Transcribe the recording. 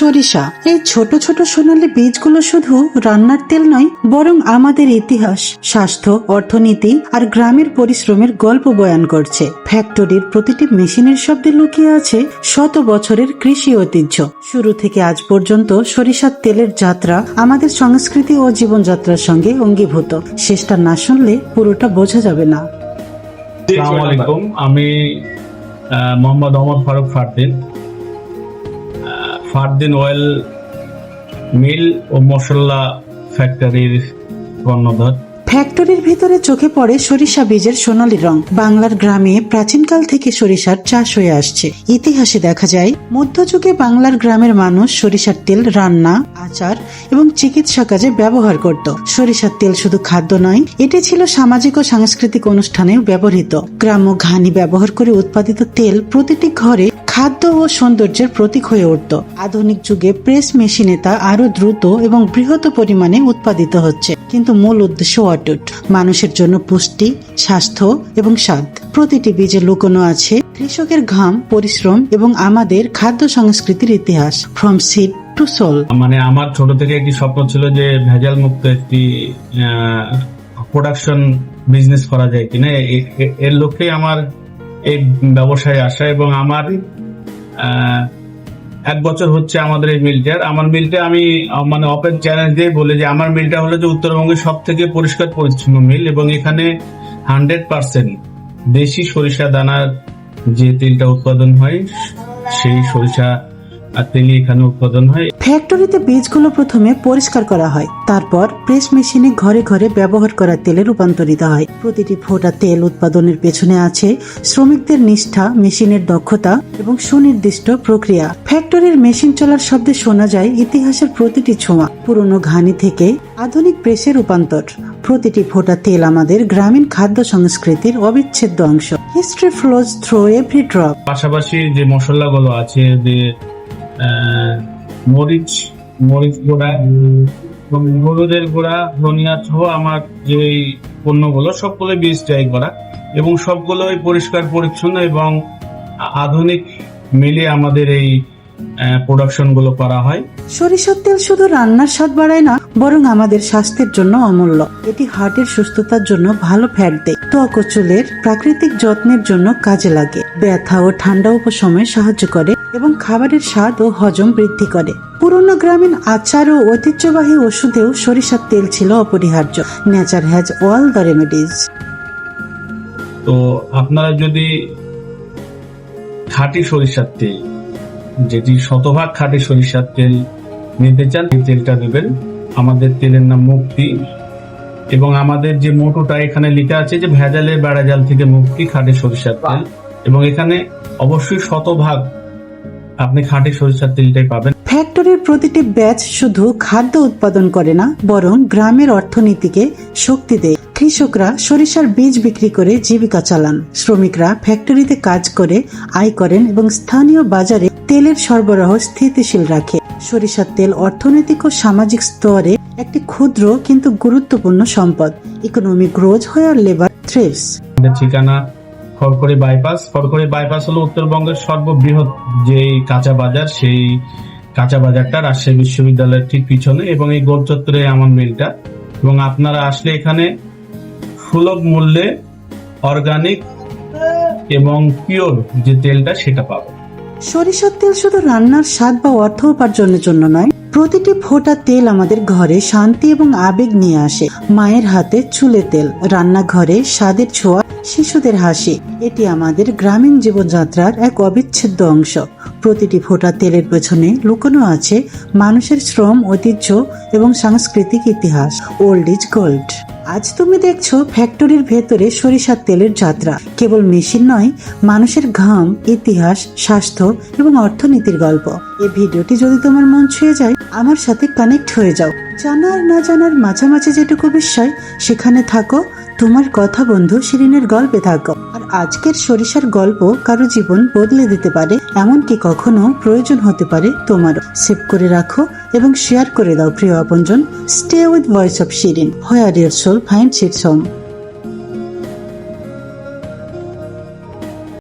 সরিষা। এই ছোট ছোট সোনালী বীজগুলো শুধু রান্নার তেল নয়, বরং আমাদের ইতিহাস, স্বাস্থ্য, অর্থনীতি আর গ্রামের পরিশ্রমের গল্প বয়ান করছে। ফ্যাক্টরির প্রতিটি মেশিনের শব্দে লুকিয়ে আছে শত বছরের কৃষি ঐতিহ্য। শুরু থেকে আজ পর্যন্ত সরিষার তেলের যাত্রা আমাদের সংস্কৃতি ও জীবনযাত্রার সঙ্গে অঙ্গীভূত। শেষটা না শুনলে পুরোটা বোঝা যাবে না। আমি মোহাম্মদ ওমর ফারুক ফারদিন। ফারদিন অয়েল মিল ও মশলা ফ্যাক্টরির কর্ণধার। ফ্যাক্টরির ভিতরে চোখে পড়ে সরিষা বীজের সোনালী রং। বাংলার গ্রামে প্রাচীনকাল থেকে সরিষার চাষ হয়ে আসছে। ইতিহাসে দেখা যায়, মধ্যযুগে বাংলার গ্রামের মানুষ সরিষার তেল রান্না, আচার এবং চিকিৎসা কাজে ব্যবহার করত। সরিষার তেল শুধু খাদ্য নয়, এটি ছিল সামাজিক ও সাংস্কৃতিক অনুষ্ঠানেও ব্যবহৃত। গ্রাম্য ঘানি ব্যবহার করে উৎপাদিত তেল প্রতিটি ঘরে খাদ্য ও সৌন্দর্যের প্রতীক হয়ে উঠত। আধুনিক যুগে প্রেস মেশিনে তা আরও দ্রুত এবং বৃহৎ পরিমাণে উৎপাদিত হচ্ছে, কিন্তু মূল উদ্দেশ্য অটুট। মানুষের জন্য পুষ্টি, স্বাস্থ্য এবং স্বাদ। প্রতিটি বীজে লুকোনো আছে কৃষকের ঘাম, পরিশ্রম এবং আমাদের খাদ্য সংস্কৃতির ইতিহাস ফ্রম সিড টু সোল মানে আমার ছোট থেকে একটি স্বপ্ন ছিল যে ভেজাল মুক্ত একটি প্রোডাকশন বিজনেস করা যায় কিনা। এর লক্ষ্যে আমার এই ব্যবসায় আসা এবং আমার এক বছর হচ্ছে আমাদের এই মিলটার। আমার মিলটা আমি মানে অপেন চ্যালেঞ্জ দিয়ে বলে যে, আমার মিলটা হলো যে উত্তরবঙ্গের সব থেকে পরিষ্কার পরিচ্ছন্ন মিল এবং এখানে হান্ড্রেড পার্সেন্ট দেশি সরিষা দানার যে তেলটা উৎপাদন হয়, সেই সরিষা আর তেলই এখানে উৎপাদন হয়। ফ্যাক্টরিতে বীজগুলো প্রথমে পরিষ্কার করা হয়। তারপর প্রেস মেশিনে ঘরে ঘরে ব্যবহার করা তেলে রূপান্তরিত হয়। প্রতিটি ফোঁটা তেল উৎপাদনের পেছনে আছে শ্রমিকদের নিষ্ঠা মেশিনের দক্ষতা এবং সুনির্দিষ্ট প্রক্রিয়া। ফ্যাক্টরির মেশিন চলার শব্দে শোনা যায় ইতিহাসের প্রতিটি ছোঁয়া। পুরনো ঘানি থেকে আধুনিক প্রেসে রূপান্তর। প্রতিটি ফোঁটা তেল আমাদের গ্রামীণ খাদ্য সংস্কৃতির অবিচ্ছেদ্য অংশ। History flows through every drop পাশাপাশি যে মশলাগুলো আছে যে মরিচ মরিচ গুঁড়া এবং হলুদের গুঁড়া, ধনিয়া সহ আমার যে পণ্যগুলো সবগুলো বীজ ট্রাই করা এবং সবগুলোই পরিষ্কার, পরিচ্ছন্ন এবং আধুনিক মিলে আমাদের এই প্রোডাকশনগুলো করা হয়। সরিষার তেল শুধু রান্নার স্বাদ বাড়ায় না, বরং আমাদের স্বাস্থ্যের জন্য অমূল্য। এটি হার্টের সুস্থতার জন্য ভালো ফ্যাট দেয়। ত্বক ও চুলের প্রাকৃতিক যত্নের জন্য কাজে লাগে। ব্যথা ও ঠান্ডা উপশমে সাহায্য করে এবং খাবারের স্বাদ ও হজম বৃদ্ধি করে। পুরনো গ্রামীণ আচার ও ঐতিহ্যবাহী ওষুধেও সরিষার তেল ছিল অপরিহার্য। Nature has all the remedies তো আপনারা যদি খাঁটি সরিষার তেল যেটি শতভাগ খাঁটি সরিষার তেল নিতে চান এই তেলটা নেবেন আমাদের তেলের নাম মুক্তি। এবং আমাদের যে মোটোটা এখানে লেখা আছে যে ভেজালের বেড়াজাল থেকে মুক্তি খাঁটি সরিষার তেল। এবং এখানে অবশ্যই শতভাগ আপনি খাঁটি সরিষার তেলটাই পাবেন। ফ্যাক্টরির প্রতিটি ব্যাচ শুধু খাদ্য উৎপাদন করে না বরং গ্রামের অর্থনীতিকে শক্তি দেয়। কৃষকরা সরিষার বীজ বিক্রি করে জীবিকা চালান। শ্রমিকরা ফ্যাক্টরিতে কাজ করে আয় করেন এবং স্থানীয় বাজারে তেলের সরবরাহ স্থিতিশীল রাখে। সরিষার তেল অর্থনৈতিক ও সামাজিক স্তরে একটি ক্ষুদ্র কিন্তু গুরুত্বপূর্ণ সম্পদ। ইকোনমি গ্রোজ হয়ে লেবার থ্রেভস ঠিকানা খড়খড়ি বাইপাস খড়খড়ি বাইপাস হলো উত্তরবঙ্গের সর্ববৃহৎ যে কাঁচা বাজার, সেই কাঁচা বাজারটা রাজশাহী বিশ্ববিদ্যালয়ের ঠিক পিছনে এবং এই গোল চত্বরে আমার মিলটা। এবং আপনারা আসলে এখানে সুলভ মূল্যে অর্গানিক এবং পিওর যে তেলটা সেটা পাবেন। সরিষার তেল শুধু রান্নার স্বাদ বা অর্থ উপার্জনের জন্য নয় প্রতিটি ফোঁটা তেল আমাদের ঘরে শান্তি এবং আবেগ নিয়ে আসে। মায়ের হাতে চুলে তেল, রান্নাঘরে স্বাদের ছোঁয়া, শিশুদের হাসি, এটি আমাদের গ্রামীণ জীবনযাত্রার এক অবিচ্ছেদ্য অংশ। প্রতিটি ফোঁটা তেলের পেছনে লুকানো আছে মানুষের শ্রম, ঐতিহ্য এবং সাংস্কৃতিক ইতিহাস। ওল্ড ইজ গোল্ড আজ তুমি দেখছ ফ্যাক্টরির ভেতরে সরিষার তেলের যাত্রা। কেবল মেশিন নয়, মানুষের ঘাম, ইতিহাস, স্বাস্থ্য এবং অর্থনীতির গল্প। এই ভিডিওটি যদি তোমার মন ছুঁয়ে যায়, আমার সাথে কানেক্ট হয়ে যাও। জানার না জানার মাঝামাঝি যেটুকু বিস্ময়, সেখানে থাকো তোমার কথা বন্ধু শিরিনের গল্পে থাকো। আর আজকের সরিষার গল্প কারও জীবন বদলে দিতে পারে, এমনকি কখনো প্রয়োজন হতে পারে তোমারও সেভ করে রাখো এবং শেয়ার করে দাও প্রিয় আপনজন। Stay with voice of Shirin where your soul find sheet home